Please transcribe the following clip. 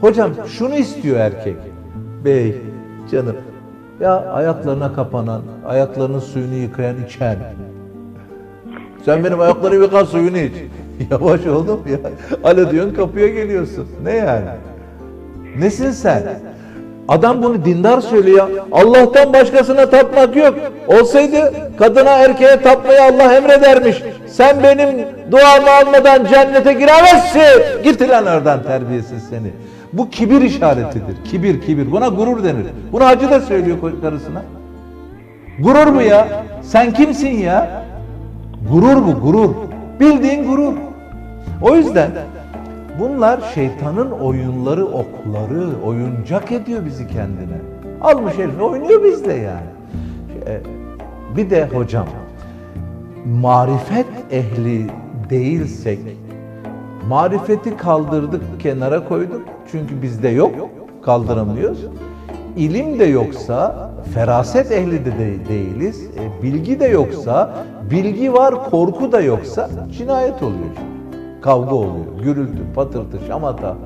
Hocam şunu istiyor erkek. Bey, canım. Ya ayaklarına kapanan, ayaklarının suyunu yıkayan içen. Sen benim ayaklarımı yıkan suyunu iç. Yavaş oğlum ya. Alo diyorsun kapıya geliyorsun. Ne yani? Nesin sen? Adam bunu dindar söylüyor. Allah'tan başkasına tapmak yok. Olsaydı kadına erkeğe tapmayı Allah emredermiş. Sen benim duamı almadan cennete giremezsin. Git lan oradan terbiyesiz seni. Bu kibir işaretidir. Kibir kibir. Buna gurur denir. Bunu hacı da söylüyor karısına. Gurur bu ya. Sen kimsin ya? Gurur bu gurur. Bildiğin gurur. O yüzden bunlar şeytanın oyunları, okları, oyuncak ediyor bizi kendine. Almış herif oynuyor bizle yani. E, Bir de hocam, marifet ehli değilsek, marifeti kaldırdık, kenara koyduk. Çünkü bizde yok, kaldıramıyoruz. İlim de yoksa, feraset ehli de de- değiliz. E, bilgi de yoksa, bilgi var, korku da yoksa cinayet oluyor. Kavga oluyor, gürültü, patırtı, şamata.